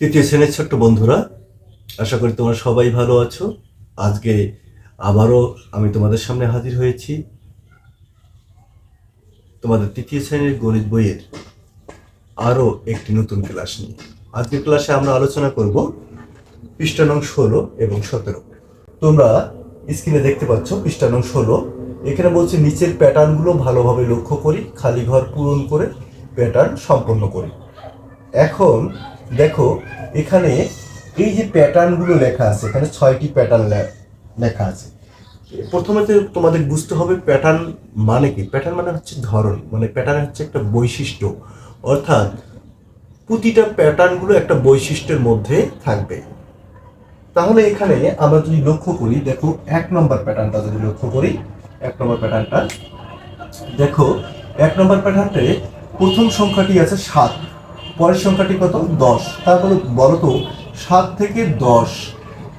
তৃতীয় শ্রেণির ছোট্ট বন্ধুরা, আশা করি তোমরা সবাই ভালো আছো। আজকে আবারও আমি তোমাদের সামনে হাজির হয়েছি তোমাদের তৃতীয় শ্রেণির গণিত বইয়ের আরও একটি নতুন ক্লাস নিয়ে। আজকের ক্লাসে আমরা আলোচনা করব পৃষ্ঠা নং ষোলো এবং সতেরো। তোমরা স্ক্রিনে দেখতে পাচ্ছ পৃষ্ঠা নং ষোলো। এখানে বলছে নিচের প্যাটার্নগুলো ভালোভাবে লক্ষ্য করি, খালি ঘর পূরণ করে প্যাটার্ন সম্পন্ন করি। এখন দেখো, এখানে এই যে প্যাটার্নগুলো লেখা আছে, এখানে ছয়টি প্যাটার্ন লেখা আছে। প্রথমে তোমাদের বুঝতে হবে প্যাটার্ন মানে কি? প্যাটার্ন মানে হচ্ছে ধরন মানে প্যাটার্ন হচ্ছে একটা বৈশিষ্ট্য। অর্থাৎ প্রতিটা প্যাটার্নগুলো একটা বৈশিষ্ট্যের মধ্যে থাকবে। তাহলে এখানে আমরা যদি লক্ষ্য করি, দেখো, এক নম্বর প্যাটার্নটা যদি লক্ষ্য করি, এক নম্বর প্যাটার্নটা দেখো, এক নম্বর প্যাটার্নটে প্রথম সংখ্যাটি আছে সাত। পরের সংখ্যাটি কত? দশ। তারপরে বলো তো, সাত থেকে দশ।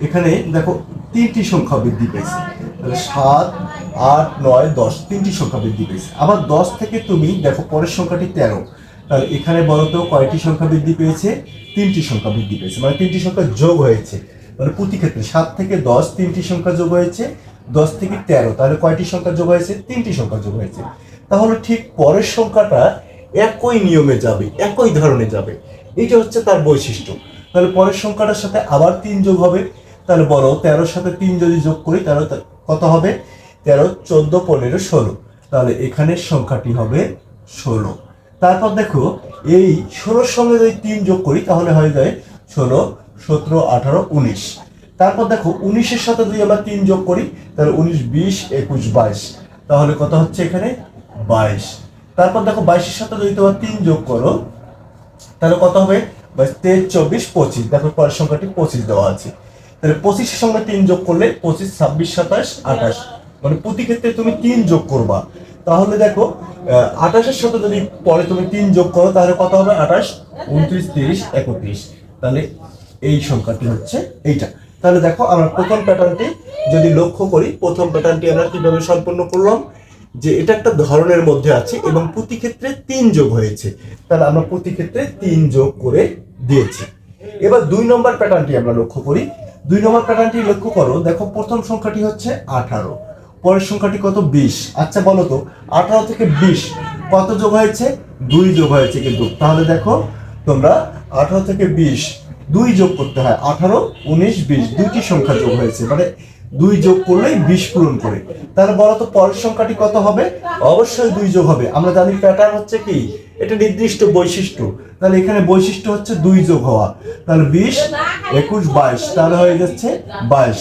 এখানে দেখো, তিনটি সংখ্যা বৃদ্ধি পেয়েছে। তাহলে সাত, আট, নয়, দশ, তিনটি সংখ্যা বৃদ্ধি পেয়েছে। আবার দশ থেকে তুমি দেখো, পরের সংখ্যাটি তেরো। তাহলে এখানে বলো তো, কয়টি সংখ্যা বৃদ্ধি পেয়েছে? তিনটি সংখ্যা বৃদ্ধি পেয়েছে। মানে তিনটি সংখ্যা যোগ হয়েছে। মানে প্রতি ক্ষেত্রে সাত থেকে দশ, তিনটি সংখ্যা যোগ হয়েছে। দশ থেকে তেরো, তাহলে কয়টি সংখ্যা যোগ হয়েছে? তিনটি সংখ্যা যোগ হয়েছে। তাহলে ঠিক পরের সংখ্যাটা একই নিয়মে যাবে, একই ধরনে যাবে। এইটা হচ্ছে তার বৈশিষ্ট্য। তাহলে পরের সংখ্যাটার সাথে আবার তিন যোগ হবে। তাহলে বলো তেরোর সাথে তিন যদি যোগ করি, তাহলে তা- কত হবে? তেরো, চোদ্দ, পনেরো, ষোলো। তাহলে এখানের সংখ্যাটি হবে ষোলো। তারপর দেখো, এই ষোলোর সঙ্গে যদি তিন যোগ করি, তাহলে হয়ে যায় ষোলো, সতেরো, আঠারো, উনিশ। তারপর দেখো, উনিশের সাথে যদি আমরা তিন যোগ করি, তাহলে উনিশ, বিশ, একুশ, বাইশ। তাহলে কত হচ্ছে এখানে? বাইশ। তারপর দেখো বাইশের সাথে যদি তোমার তিন যোগ করো, তাহলে কত হবে? বাইশ, তেইশ, চব্বিশ, পঁচিশ। দেখো পরের সংখ্যাটি পঁচিশ দেওয়া আছে। তাহলে পঁচিশের সঙ্গে তিন যোগ করলে পঁচিশ, ছাব্বিশ, সাতাশ, আঠাশ। মানে প্রতি ক্ষেত্রে তুমি তিন যোগ করবা। তাহলে দেখো আঠাশের সাথে যদি পরে তুমি তিন যোগ করো, তাহলে কত হবে? আঠাশ, উনত্রিশ, তিরিশ, একত্রিশ। তাহলে এই সংখ্যাটি হচ্ছে এইটা। তাহলে দেখো আমরা প্রথম প্যাটার্নটি যদি লক্ষ্য করি, প্রথম প্যাটার্নটি আমরা কীভাবে সম্পন্ন করলাম? যে এটা একটা ধরনের মধ্যে আছে এবং প্রতি ক্ষেত্রে তিন যোগ হয়েছে। তাহলে আমরা প্রতি ক্ষেত্রে তিন যোগ করে দিয়েছি। এবার দুই নম্বর প্যাটার্নটি আমরা লক্ষ্য করি। দুই নম্বর প্যাটার্নটি লক্ষ্য করো, দেখো প্রথম সংখ্যাটি হচ্ছে আঠারো, পরের সংখ্যাটি কত? বিশ। আচ্ছা বলো তো, আঠারো থেকে বিশ কত যোগ হয়েছে? দুই যোগ হয়েছে কিন্তু। তাহলে দেখো, তোমরা আঠারো থেকে বিশ দুই যোগ করতে হয়। আঠারো, উনিশ, বিশ, দুইটি সংখ্যা যোগ হয়েছে। মানে দুই যোগ করলেই বিশ পূরণ করে। তাহলে বলো তো পরের সংখ্যাটি কত হবে? অবশ্যই দুই যোগ হবে। আমরা জানি প্যাটার্ন হচ্ছে কি? এটা নির্দিষ্ট বৈশিষ্ট্য। তাহলে এখানে বৈশিষ্ট্য হচ্ছে দুই যোগ হওয়া। তাহলে বিশ, একুশ, বাইশ। তাহলে হয়ে যাচ্ছে বাইশ।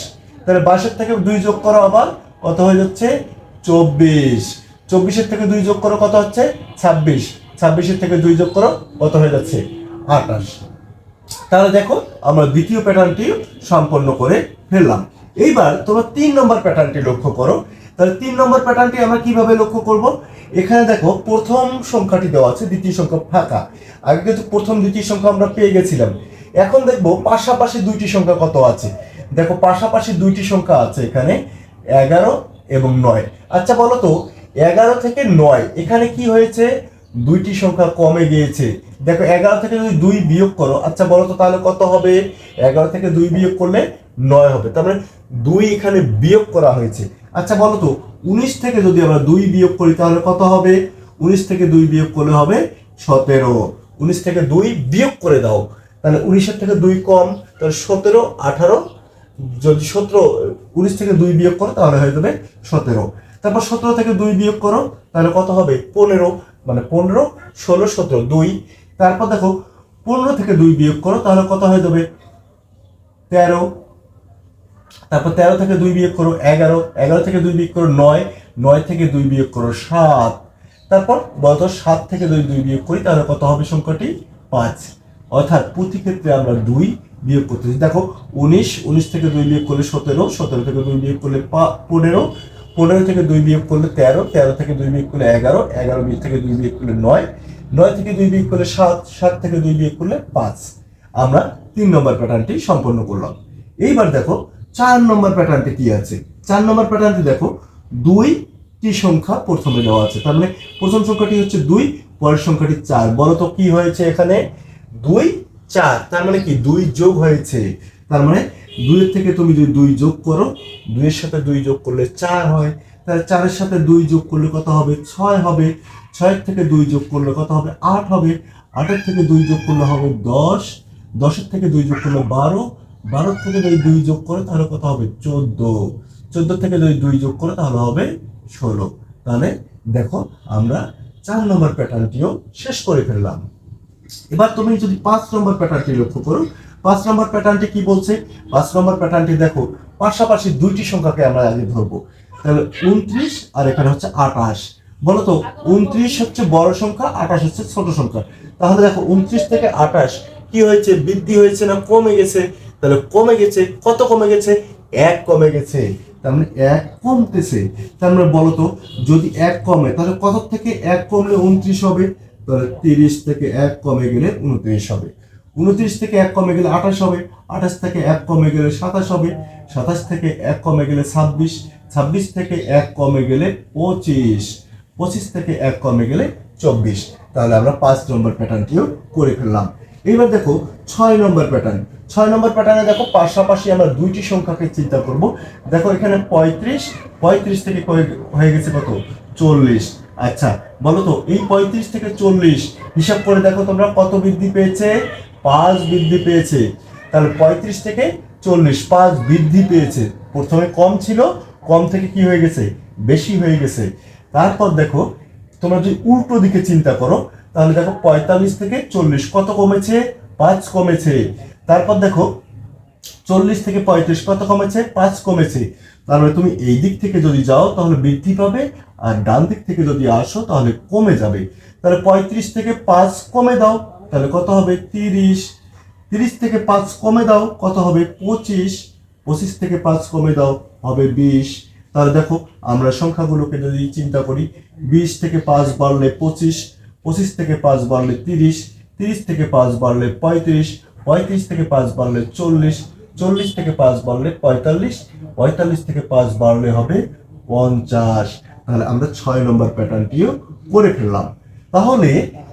তাহলে বাইশের থেকে দুই যোগ করো আবার। কত হয়ে যাচ্ছে? চব্বিশ। চব্বিশের থেকে দুই যোগ করো কত হচ্ছে? ছাব্বিশ। ছাব্বিশের থেকে দুই যোগ করো কত হয়ে যাচ্ছে? আঠাশ। তাহলে দেখো, আমরা দ্বিতীয় প্যাটার্নটি সম্পন্ন করে ফেললাম। এইবার তোমরা তিন নম্বর প্যাটার্নটি লক্ষ্য করো। তাহলে তিন নম্বর প্যাটার্নটি আমরা কীভাবে লক্ষ্য করব? এখানে দেখো, প্রথম সংখ্যাটি দেওয়া আছে, দ্বিতীয় সংখ্যা ফাঁকা। আগে কিন্তু প্রথম, দ্বিতীয় সংখ্যা আমরা পেয়ে গেছিলাম। এখন দেখব, পাশাপাশি দুইটি সংখ্যা কত আছে? দেখো, পাশাপাশি দুইটি সংখ্যা আছে এখানে, এগারো এবং নয়। আচ্ছা বলো তো, এগারো থেকে নয়, এখানে কি হয়েছে? দুইটি সংখ্যা কমে গিয়েছে। দেখো, এগারো থেকে যদি দুই বিয়োগ করো আচ্ছা বলো তো তাহলে কত হবে? এগারো থেকে দুই বিয়োগ করলে নয় হবে। তার মানে দুই এখানে বিয়োগ করা হয়েছে। আচ্ছা বলো তো, উনিশ থেকে যদি আমরা দুই বিয়োগ করি, তাহলে কত হবে? উনিশ থেকে দুই বিয়োগ করলে হবে সতেরো। উনিশ থেকে দুই বিয়োগ করে দাও। তাহলে উনিশের থেকে দুই কম, তাহলে সতেরো, আঠারো। যদি সতেরো, উনিশ থেকে দুই বিয়োগ করো, তাহলে হয়ে যাবে সতেরো। তারপর সতেরো থেকে দুই বিয়োগ করো, তাহলে কত হবে? পনেরো। মানে পনেরো, ষোলো, সতেরো, দুই। তারপর দেখো, পনেরো থেকে দুই বিয়োগ করো, তাহলে কত হয়ে যাবে? তেরো। তারপর তেরো থেকে দুই বিয়োগ করো, এগারো। এগারো থেকে দুই বিয়োগ করো, নয়। নয় থেকে দুই বিয়োগ করো, সাত। তারপর বলতো, সাত থেকে দুই দুই বিয়োগ করি, তাহলে কত হবে সংখ্যাটি? পাঁচ। অর্থাৎ প্রতি ক্ষেত্রে আমরা দুই বিয়োগ করতেছি। দেখো, উনিশ উনিশ থেকে দুই বিয়োগ করলে সতেরো সতেরো থেকে দুই বিয়োগ করলে পনেরো পনেরো থেকে দুই বিয়োগ করলে তেরো তেরো থেকে দুই বিয়োগ করলে এগারো এগারো বিয়োগ থেকে দুই বিয়োগ করলে নয় নয় থেকে দুই বিয়োগ করলে সাত সাত থেকে দুই বিয়োগ করলে পাঁচ। আমরা তিন নম্বর প্যাটার্নটি সম্পন্ন করলাম। এইবার দেখো, চার নম্বর প্যাটার্নটি কি আছে? চার নম্বর প্যাটার্নটি দেখো দুইটি সংখ্যা প্রথমে দেওয়া আছে। তার মানে প্রথম সংখ্যাটি হচ্ছে দুই, পরের সংখ্যাটি চার। বলো তো কি হয়েছে এখানে? দুই, চার। তার মানে কি? দুই যোগ হয়েছে। তার মানে দুইয়ের থেকে তুমি যদি দুই যোগ করো, দুইয়ের সাথে দুই যোগ করলে চার হয়, তাহলে চারের সাথে দুই যোগ করলে কত হবে? ছয় হবে। ছয়ের থেকে দুই যোগ করলে কত হবে? আট হবে। আটের থেকে দুই যোগ করলে হবে দশ। দশের থেকে দুই যোগ করলে বারো। বারো থেকে যদি দুই যোগ করে, তাহলে কত হবে? চোদ্দ। চোদ্দ থেকে যদি দুই যোগ করে, তাহলে হবে ষোলো। তাহলে দেখো, আমরা চার নম্বর প্যাটার্নটিও শেষ করে ফেললাম। এবার তুমি যদি পাঁচ নম্বর প্যাটার্নটি লক্ষ্য করো পাঁচ নম্বর প্যাটার্নটি কি বলছে? পাঁচ নম্বর প্যাটার্নটি দেখো, পাশাপাশি দুইটি সংখ্যাকে আমরা আগে ধরবো। তাহলে উনত্রিশ আর এখানে হচ্ছে আঠাশ। বলো তো, উনত্রিশ হচ্ছে বড় সংখ্যা, আঠাশ হচ্ছে ছোট সংখ্যা। তাহলে দেখো, উনত্রিশ থেকে আঠাশ কি হয়েছে? বৃদ্ধি হয়েছে না কমে গেছে? তাহলে কমে গেছে, কত কমে গেছে? এক কমে গেছে। তার মানে এক কমতেছে। তার মানে বলো তো, যদি এক কমে, তাহলে কত থেকে এক কমলে উনত্রিশ হবে? তাহলে তিরিশ থেকে এক কমে গেলে উনত্রিশ হবে। উনত্রিশ থেকে এক কমে গেলে আঠাশ হবে, আঠাশ থেকে এক কমে গেলে সাতাশ হবে, সাতাশ থেকে এক কমে গেলে ছাব্বিশ ছাব্বিশ থেকে এক কমে গেলে পঁচিশ পঁচিশ থেকে এক কমে গেলে চব্বিশ। তাহলে আমরা পাঁচ নম্বর প্যাটার্নটিও করে ফেললাম। এবার দেখো ছয় নম্বর প্যাটার্ন ছয় নম্বর প্যাটার্নে দেখো পাশাপাশি আমরা দুইটি সংখ্যাকে চিন্তা করব। দেখো এখানে পঁয়ত্রিশ পঁয়ত্রিশ থেকে হয়ে গেছে কত? চল্লিশ। আচ্ছা বলো তো, এই পঁয়ত্রিশ থেকে চল্লিশ, হিসাব করে দেখো তোমরা কত বৃদ্ধি পেয়েছে? পাঁচ বৃদ্ধি পেয়েছে, তাহলে পঁয়ত্রিশ থেকে চল্লিশ পাঁচ বৃদ্ধি পেয়েছে। প্রথমে কম ছিল, কম থেকে কি হয়ে গেছে? বেশি হয়ে গেছে। তারপর দেখো, তোমরা যদি উল্টো দিকে চিন্তা করো, তাহলে দেখো পঁয়তাল্লিশ থেকে চল্লিশ কত কমেছে? পাঁচ কমেছে। তারপর দেখো, চল্লিশ থেকে পঁয়ত্রিশ কত কমেছে? পাঁচ কমেছে। মানে তুমি এই দিক থেকে যদি যাও, তাহলে বৃদ্ধি পাবে, আর ডান দিক থেকে যদি আসো, তাহলে কমে যাবে। তাহলে পঁয়ত্রিশ থেকে পাঁচ কমে দাও। তাহলে কত হবে? তিরিশ। তিরিশ থেকে পাঁচ কমে দাও, কত হবে? পঁচিশ। পঁচিশ থেকে পাঁচ কমে দাও, হবে বিশ। তাহলে দেখো, আমরা সংখ্যাগুলোকে যদি চিন্তা করি, বিশ থেকে পাঁচ বাড়লে পঁচিশ পঁচিশ থেকে পাঁচ বাড়লে তিরিশ তিরিশ থেকে পাঁচ বাড়লে পঁয়ত্রিশ পঁয়ত্রিশ থেকে পাঁচ বাড়লে চল্লিশ চল্লিশ থেকে পাঁচ বাড়লে পঁয়তাল্লিশ পঁয়তাল্লিশ থেকে পাঁচ বাড়লে হবে পঞ্চাশ। তাহলে আমরা ছয় নম্বর প্যাটার্নটিও করে ফেললাম। তাহলে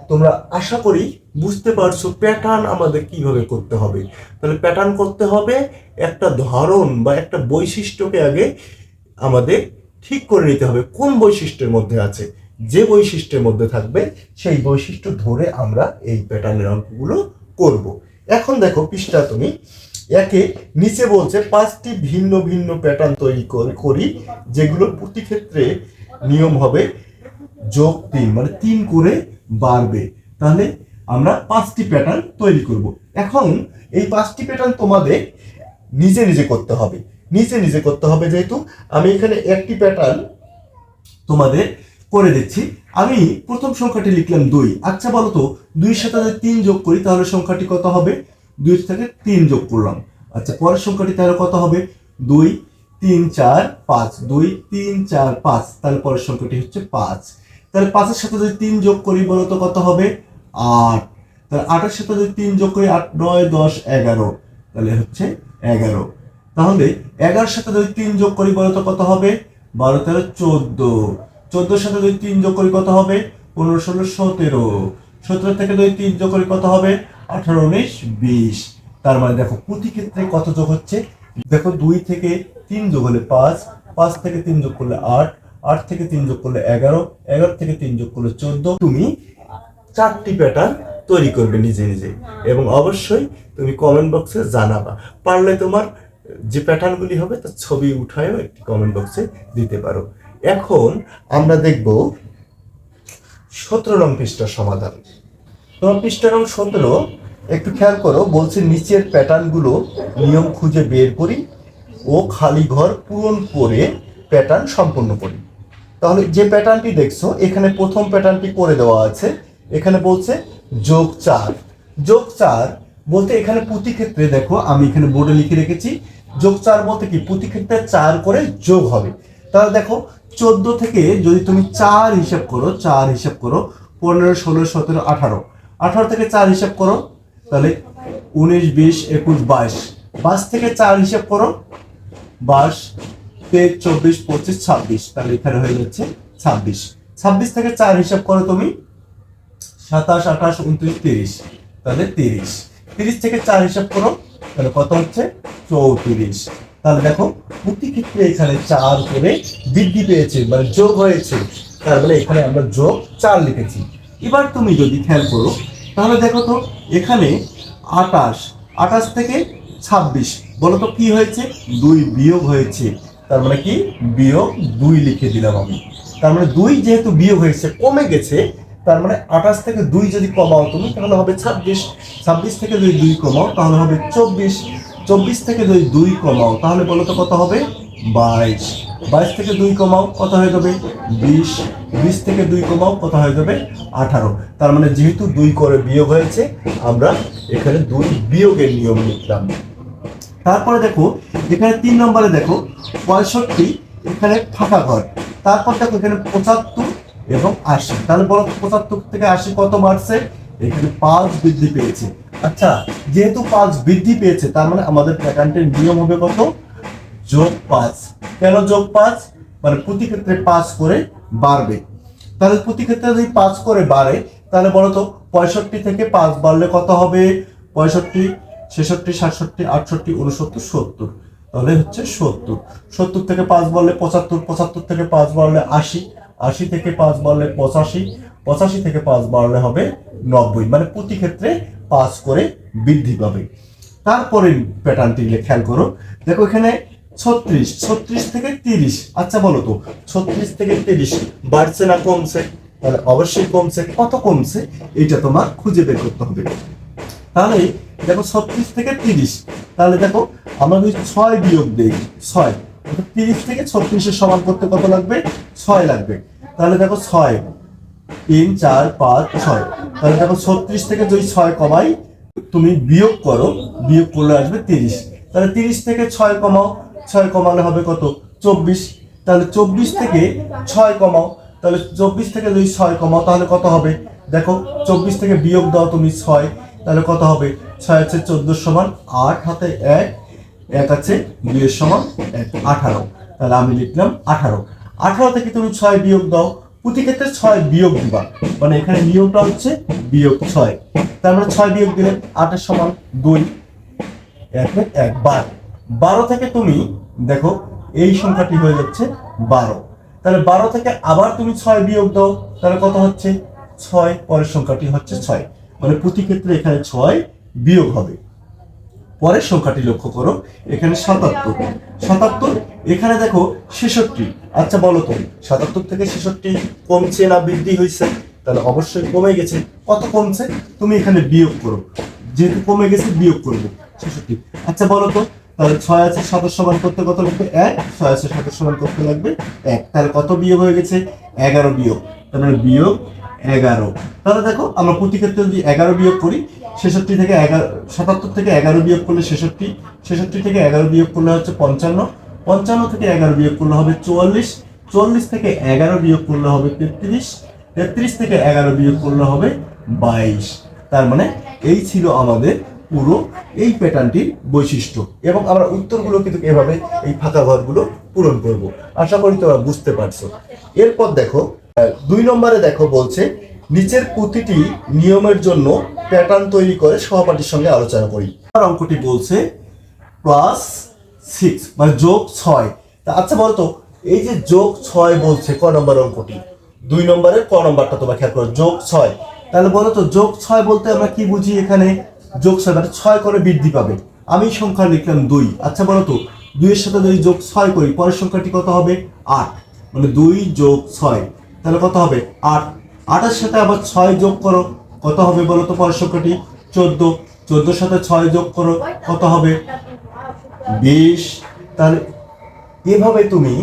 তোমরা আশা করি বুঝতে পারছ প্যাটার্ন আমাদের কীভাবে করতে হবে। তাহলে প্যাটার্ন করতে হবে একটা ধরন বা একটা বৈশিষ্ট্যকে আগে আমাদের ঠিক করে নিতে হবে। কোন বৈশিষ্ট্যের মধ্যে আছে? যে বৈশিষ্ট্যের মধ্যে থাকবে, সেই বৈশিষ্ট্য ধরে আমরা এই প্যাটার্নের অঙ্কগুলো করব। এখন দেখো পৃষ্ঠা তুমি। একে নিচে বলছে পাঁচটি ভিন্ন ভিন্ন প্যাটার্ন তৈরি করে- যেগুলো প্রতি ক্ষেত্রে নিয়ম হবে যোগ তিন মানে তিন করে বাড়বে। তাহলে আমরা পাঁচটি প্যাটার্ন তৈরি করব। এখন এই পাঁচটি প্যাটার্ন তোমাদের নিজে নিজে করতে হবে। নিজে নিজে করতে হবে যেহেতু আমি এখানে একটি প্যাটার্ন তোমাদের করে দিচ্ছি। আমি প্রথম সংখ্যাটি লিখলাম দুই। আচ্ছা বলো তো দুইয়ের সাথে যদি তিন যোগ করি, তাহলে সংখ্যাটি কত হবে? দুই থেকে তিন যোগ করলাম। আচ্ছা পরের সংখ্যাটি তাহলে কত হবে? দুই, তিন, চার, পাঁচ। দুই, তিন, চার, পাঁচ। তাহলে পরের সংখ্যাটি হচ্ছে পাঁচ। তাহলে পাঁচের সাথে যদি তিন যোগ করি বলো তো কত হবে? আট। তাহলে আটের সাথে যদি তিন যোগ করি, আট, নয়, দশ, এগারো। তাহলে হচ্ছে এগারো। তাহলে এগারোর সাথে যদি তিন যোগ করি বলো তো কত হবে? বারো, তেরো, চোদ্দ। চোদ্দোর সাথে যদি তিন যোগ করি কত হবে? পনেরো, ষোলো, সতেরো। সতেরো থেকে যদি তিন যোগ করি কত হবে? আঠারো, উনিশ, বিশ। তার মানে দেখো, প্রতি ক্ষেত্রে কত যোগ হচ্ছে? দেখো, দুই থেকে তিন যোগ হলে পাঁচ পাঁচ থেকে তিন যোগ করলে আট আট থেকে তিন যোগ করলে এগারো এগারো থেকে তিন যোগ করলে চোদ্দ। তুমি চারটি প্যাটার্ন তৈরি করবে নিজে নিজে। এবং অবশ্যই তুমি কমেন্ট বক্সে জানাবা। পারলে তোমার যে প্যাটার্নগুলি হবে তার ছবি উঠায়ও একটি কমেন্ট বক্সে দিতে পারো। এখন আমরা দেখব সতেরো নং পৃষ্ঠার সমাধান। তোমার পৃষ্ঠা নং সতেরো একটু খেয়াল করো, বলছে নিচের প্যাটার্নগুলো নিয়ম খুঁজে বের করি ও খালি ঘর পূরণ করে প্যাটার্ন সম্পন্ন করি। তাহলে যে প্যাটার্নটি দেখছ, এখানে প্রথম প্যাটার্নটি করে দেওয়া আছে। এখানে বলছে যোগ চার। যোগ চার বলতে এখানে প্রতি ক্ষেত্রে দেখো, আমি এখানে বোর্ডে লিখে রেখেছি, যোগ চার বলতে কি? প্রতি ক্ষেত্রে চার করে যোগ হবে। তাহলে দেখো, চোদ্দ থেকে যদি তুমি চার হিসাব করো, চার হিসাব করো, পনেরো, ষোলো, সতেরো, আঠারো। আঠারো থেকে চার হিসাব করো, তাহলে উনিশ, বিশ, একুশ, বাইশ। বাইশ থেকে চার হিসাব করো, বাইশ তেইশ চব্বিশ, পঁচিশ, ছাব্বিশ। তাহলে এখানে হয়ে যাচ্ছে ছাব্বিশ। ছাব্বিশ থেকে চার হিসাব করো তুমি। সাতাশ, আঠাশ, উনত্রিশ, তিরিশ। তাহলে তিরিশ। তিরিশ থেকে চার হিসাব করো। তাহলে কত হচ্ছে? চৌত্রিশ। তাহলে দেখো, প্রতি ক্ষেত্রে এখানে চার করে বৃদ্ধি পেয়েছে মানে যোগ হয়েছে। তার মানে এখানে আমরা যোগ চার লিখেছি। এবার তুমি যদি খেয়াল করো, তাহলে দেখো তো, এখানে আটাশ আটাশ থেকে ছাব্বিশ। বলো তো কি হয়েছে? দুই বিয়োগ হয়েছে। তার মানে কি? বিয়োগ দুই লিখে দিলাম আমি। তার মানে দুই যেহেতু বিয়োগ হয়েছে, কমে গেছে, তার মানে আঠাশ থেকে দুই যদি কমাও তুমি, তাহলে হবে ছাব্বিশ। ছাব্বিশ থেকে যদি দুই কমাও, তাহলে হবে চব্বিশ। চব্বিশ থেকে যদি দুই কমাও, তাহলে বলো তো কত হবে? বাইশ। বাইশ থেকে দুই কমাও, কত হয়ে যাবে? বিশ। বিশ থেকে দুই কমাও, কত হয়ে যাবে? আঠারো। তার মানে যেহেতু দুই করে বিয়োগ হয়েছে, আমরা এখানে দুই বিয়োগের নিয়ম লিখলাম। তারপরে দেখো, এখানে তিন নম্বরে দেখো, পঁয়ষট্টি, এখানে ফাঁকা ঘর। তারপর দেখো, এখানে পঁচাত্তর এবং আশি। তাহলে বলো পঁচাত্তর থেকে আশি কত বাড়ছে? এখানে পাঁচ বৃদ্ধি পেয়েছে। আচ্ছা যেহেতু পাঁচ বৃদ্ধি পেয়েছে, তার মানে আমাদের প্যাটার্নটির নিয়ম হবে কত? যোগ পাঁচ। কেন যোগ পাঁচ? মানে প্রতি ক্ষেত্রে পাঁচ করে বাড়বে। তাহলে প্রতি ক্ষেত্রে যদি পাঁচ করে বাড়ে, তাহলে বলো তো, পঁয়ষট্টি থেকে পাঁচ বাড়লে কত হবে? পঁয়ষট্টি ছেষট্টি, সাতষট্টি, আটষট্টি উনসত্তর সত্তর। তাহলে হচ্ছে সত্তর। সত্তর থেকে পাঁচ বাড়লে পঁচাত্তর পঁচাত্তর থেকে পাঁচ বাড়লে আশি আশি থেকে পাঁচ বাড়লে পঁচাশি পঁচাশি থেকে পাঁচ বাড়লে হবে নব্বই। মানে প্রতি ক্ষেত্রে পাঁচ করে বৃদ্ধি পাবে। তারপরে প্যাটার্নটি খেয়াল করো। দেখো এখানে ছত্রিশ ছত্রিশ থেকে তিরিশ। আচ্ছা বলো তো, ছত্রিশ থেকে তিরিশ বাড়ছে না কমছে? তাহলে অবশ্যই কমছে। কত কমছে? এটা তোমার খুঁজে বের করতে হবে। তাহলে দেখো ছত্রিশ থেকে তিরিশ। তাহলে দেখো আমরা যদি ছয় বিয়োগ দিই, ছয় তিরিশ থেকে ছত্রিশের সমান করতে কত লাগবে? ছয় লাগবে। তাহলে দেখো ছয়, তিন, চার, পাঁচ, ছয়। তাহলে দেখো ছত্রিশ থেকে যদি ছয় কমাই, তুমি বিয়োগ করো, বিয়োগ করলে আসবে তিরিশ। তাহলে তিরিশ থেকে ছয় কমাও, ছয় কমালে হবে কত? চব্বিশ। তাহলে চব্বিশ থেকে ছয় কমাও, তাহলে চব্বিশ থেকে যদি ছয় কমাও, তাহলে কত হবে? দেখো চব্বিশ থেকে বিয়োগ দাও তুমি ছয় তাহলে কত হবে? ছয় আছে চোদ্দ সমান আট হাতে এক এক আছে দুইয়ের সমান এক, আঠারো। তাহলে আমি লিখলাম আঠারো। আঠারো থেকে তুমি ছয় বিয়োগ দাও। প্রতি ক্ষেত্রে ছয় বিয়োগ দিবা। মানে এখানে নিয়মটা হচ্ছে বিয়োগ ছয়। তার মানে ছয় বিয়োগ দিলে আটের সমান দুই, একে এক, বারো। বারো থেকে তুমি, দেখো, এই সংখ্যাটি হয়ে যাচ্ছে বারো। তাহলে বারো থেকে আবার তুমি ছয় বিয়োগ দাও। তাহলে কত হচ্ছে? ছয়। পরের সংখ্যাটি হচ্ছে ছয়। মানে প্রতি ক্ষেত্রে এখানে ছয় বিয়োগ হবে। পরের সংখ্যাটি লক্ষ্য করো, এখানে সাতাত্তর। সাতাত্তর, এখানে দেখো ছেষট্টি। আচ্ছা বলো তো, সাতাত্তর থেকে ছেষট্টি কমছে না বৃদ্ধি হয়েছে? তাহলে অবশ্যই কমে গেছে। কত কমছে? তুমি এখানে বিয়োগ করো। যেহেতু কমে গেছে, বিয়োগ করবে। ছেষট্টি। আচ্ছা বলো তো, তাহলে ছয় আছে সাতাশ সমান করতে কত লাগবে? এক। ছয় আছে সাতাশ সমান করতে লাগবে এক। তাহলে কত বিয়োগ হয়ে গেছে? এগারো বিয়োগ। তার মানে বিয়োগ এগারো। তাহলে দেখো, আমরা প্রতি ক্ষেত্রে যদি এগারো বিয়োগ করি, ছেষট্টি থেকে এগারো, সাতাত্তর থেকে এগারো বিয়োগ করলে ছেষট্টি ছেষট্টি থেকে এগারো বিয়োগ করলে হচ্ছে পঞ্চান্ন পঞ্চান্ন থেকে এগারো বিয়োগ করলে হবে চুয়াল্লিশ চুয়াল্লিশ থেকে এগারো বিয়োগ করলে হবে তেত্রিশ তেত্রিশ থেকে এগারো বিয়োগ করলে হবে বাইশ। তার মানে এই ছিল আমাদের পুরো এই প্যাটার্নটির বৈশিষ্ট্য। এবং আমরা উত্তরগুলো কিন্তু এভাবে এই ফাঁকা ঘরগুলো পূরণ করব। আশা করি তোমরা বুঝতে পারছ। এরপর দেখো দুই নম্বরে দেখো বলছে, নিচের প্রতিটি নিয়মের জন্য প্যাটার্ন তৈরি করে সহপাঠীর সঙ্গে আলোচনা করি। আর অঙ্কটি বলছে প্লাস সিক্স মানে যোগ ছয়। তা আচ্ছা বলতো এই যে যোগ ছয় বলছে, ক নম্বর অঙ্কটি? দুই নম্বরের ক নম্বরটা তোমরা খেয়াল করো, যোগ ছয়। তাহলে বলো তো, যোগ ছয় বলতে আমরা কি বুঝি এখানে? যোগ ছয় মানে ছয় করে বৃদ্ধি পাবে। আমি সংখ্যা লিখলাম দুই। আচ্ছা বলো তো, দুইয়ের সাথে যদি যোগ ছয় করি, পরের সংখ্যাটি কত হবে? আট। মানে দুই যোগ ছয়। তাহলে কত হবে? আট। আটের সাথে আবার ছয় যোগ করো, কত হবে বলো তো পরের সংখ্যাটি? চোদ্দ। চোদ্দোর সাথে ছয় যোগ করো, কত হবে? বিশ। তাহলে এভাবে তুমি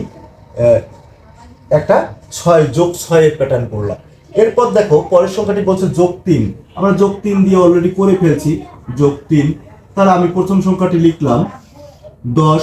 একটা ছয় যোগ ছয়ের প্যাটার্ন করলাম এরপর দেখো, পরের সংখ্যাটি বলছে যোগ তিন। আমরা যোগ তিন দিয়ে অলরেডি করে ফেলছি, যোগ তিন। তাহলে আমি প্রথম সংখ্যাটি লিখলাম, দশ।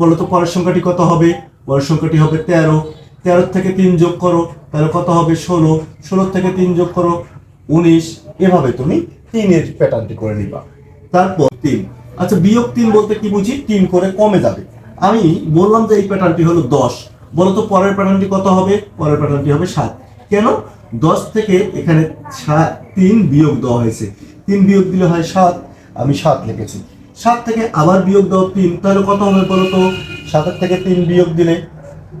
বলো তো পরের সংখ্যাটি কত হবে? পরের সংখ্যাটি হবে তেরো। তেরো থেকে তিন যোগ করো, তাহলে কত হবে ষোলো? ষোলো থেকে তিন যোগ করো, উনিশ। এভাবে তুমি তিনের প্যাটার্নটি করে নিবা। তারপর তিন। আচ্ছা বিয়োগ তিন বলতে কি বুঝি? তিন করে কমে যাবে। আমি বললাম যে এই প্যাটার্নটি হলো দশ। বলো তো পরের প্যাটার্নটি কত হবে? পরের প্যাটার্নটি হবে সাত। কেন? দশ থেকে এখানে সা- তিন বিয়োগ দেওয়া হয়েছে। তিন বিয়োগ দিলে হয় সাত। আমি সাত লিখেছি। সাত থেকে আবার বিয়োগ দাও তিন। তাহলে কত হবে বলো তো? সাতের থেকে তিন বিয়োগ দিলে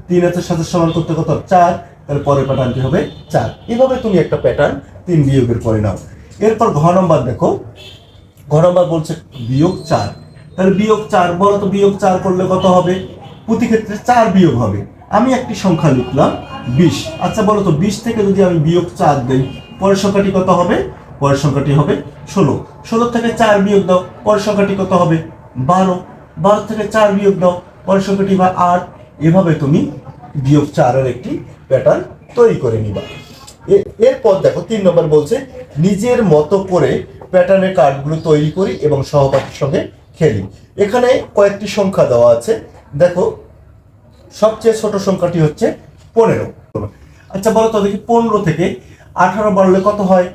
তিন হাতের সাথে সমান করতে কত? চার। তাহলে পরের প্যাটার্নটি হবে? চার। এভাবে তুমি একটা প্যাটার্ন তিন বিয়োগের পরে নাও। এরপর ঘ নম্বর দেখো। ঘ নম্বর বলছে বিয়োগ চার। তাহলে বিয়োগ চার বলো তো বিয়োগ চার করলে কত হবে? প্রতি ক্ষেত্রে চার বিয়োগ হবে। আমি একটি সংখ্যা লিখলাম, বিশ। আচ্ছা বলো তো বিশ থেকে যদি আমি বিয়োগ চার দিই, পরের সংখ্যাটি কত হবে? পরের সংখ্যাটি হবে ষোলো। ষোলো থেকে চার বিয়োগ দাও, পরের সংখ্যাটি কত হবে? বারো। বারো থেকে চার বিয়োগ দাও, পরের সংখ্যাটি বা আট। এভাবে তুমি বিয়োগ চারের একটি প্যাটার্ন তৈরি করে নিবা। এরপর দেখো, তিন নম্বর বলছে, নিজের মতো করে প্যাটার্নের কার্ডগুলো তৈরি করি এবং সহপাঠীর সঙ্গে খেলি। এখানে কয়েকটি সংখ্যা দেওয়া আছে। দেখো, সবচেয়ে ছোট সংখ্যাটি হচ্ছে পনেরো। আচ্ছা বলো তো দেখি, পনেরো থেকে আঠারো বাড়লে কত হয়?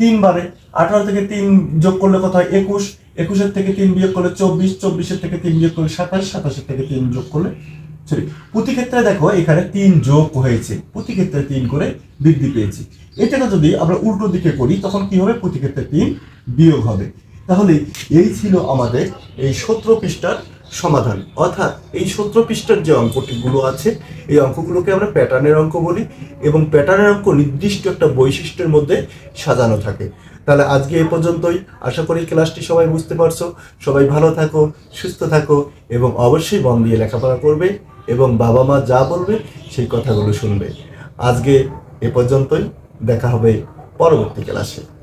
তিন বারে আঠারো থেকে তিন যোগ করলে কত হয়? একুশ। একুশের থেকে তিন বিয়োগ করলে চব্বিশ। চব্বিশের থেকে তিন বিয়োগ করলে সাতাশ। সাতাশের থেকে তিন যোগ করলে সরি প্রতি ক্ষেত্রে দেখো এখানে তিন যোগ হয়েছে। প্রতি ক্ষেত্রে তিন করে বৃদ্ধি পেয়েছে। এটাকে যদি আমরা উল্টো দিকে করি, তখন কি হবে? প্রতি ক্ষেত্রে তিন বিয়োগ হবে। তাহলে এই ছিল আমাদের এই সতেরো পৃষ্ঠার সমাধান। অর্থাৎ এই সতেরো পৃষ্ঠার যে অঙ্কটিগুলো আছে, এই অঙ্কগুলোকে আমরা প্যাটার্নের অঙ্ক বলি এবং প্যাটার্নের অঙ্ক নির্দিষ্ট একটা বৈশিষ্ট্যের মধ্যে সাজানো থাকে। তাহলে আজকে এ পর্যন্তই। আশা করি ক্লাসটি সবাই বুঝতে পারছ। সবাই ভালো থাকো, সুস্থ থাকো এবং অবশ্যই মন দিয়ে লেখাপড়া করবে এবং বাবা মা যা বলবে সেই কথাগুলো শুনবে। আজকে এ পর্যন্তই। দেখা হবে পরবর্তী ক্লাসে।